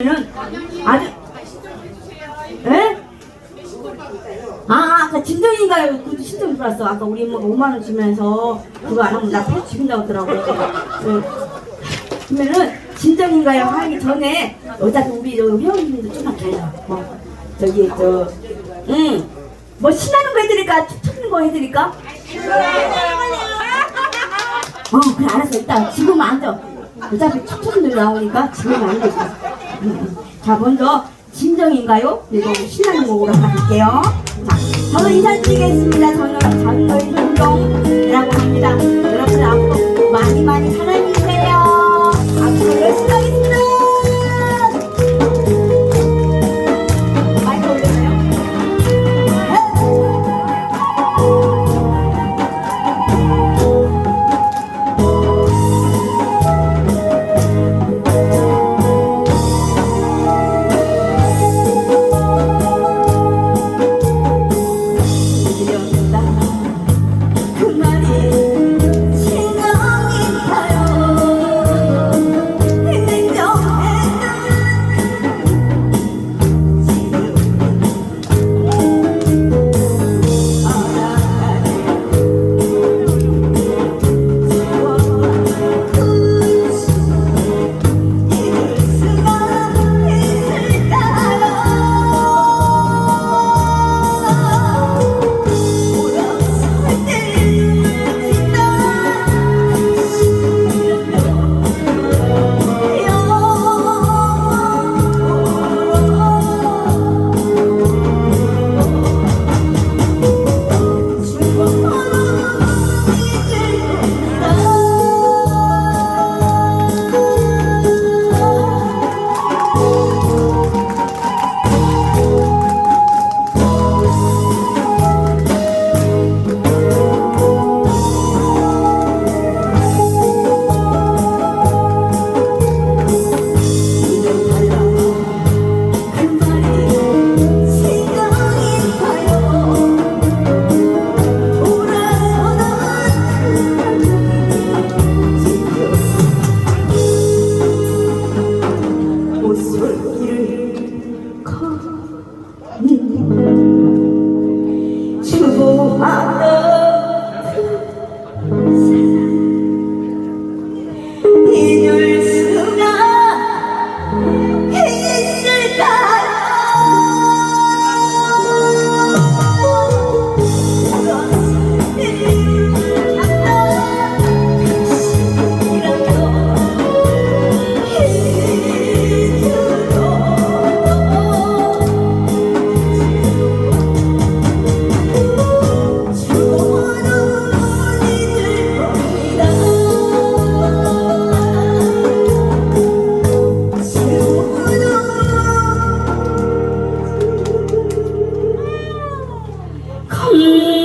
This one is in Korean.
는 아주 에? 아, 아까 진정인가요? 그것도 신청 들어왔어. 아까 우리 엄마가 5만 원 주면서 그거 안 하면 나폐 죽인다고 하더라고. 네. 그러면은 진정인가요? 하기 전에 어차피 우리 저 회원님도 좀만 기다려. 뭐 저기 저, 응, 뭐 신나는 거 해드릴까? 춤추는 거 해드릴까? 어, 그래 알았어. 이따 지금 앉아. 어차피 춤추는 노래 나오니까 지금 앉아. 음, 자, 먼저 진정인가요? 이거 신나는 곡으로 할게요. 자, 저는 인사드리겠습니다. 저는 전노인동동이라고 합니다. 여러분 앞으로 많이 많이 사랑해 주보아 감.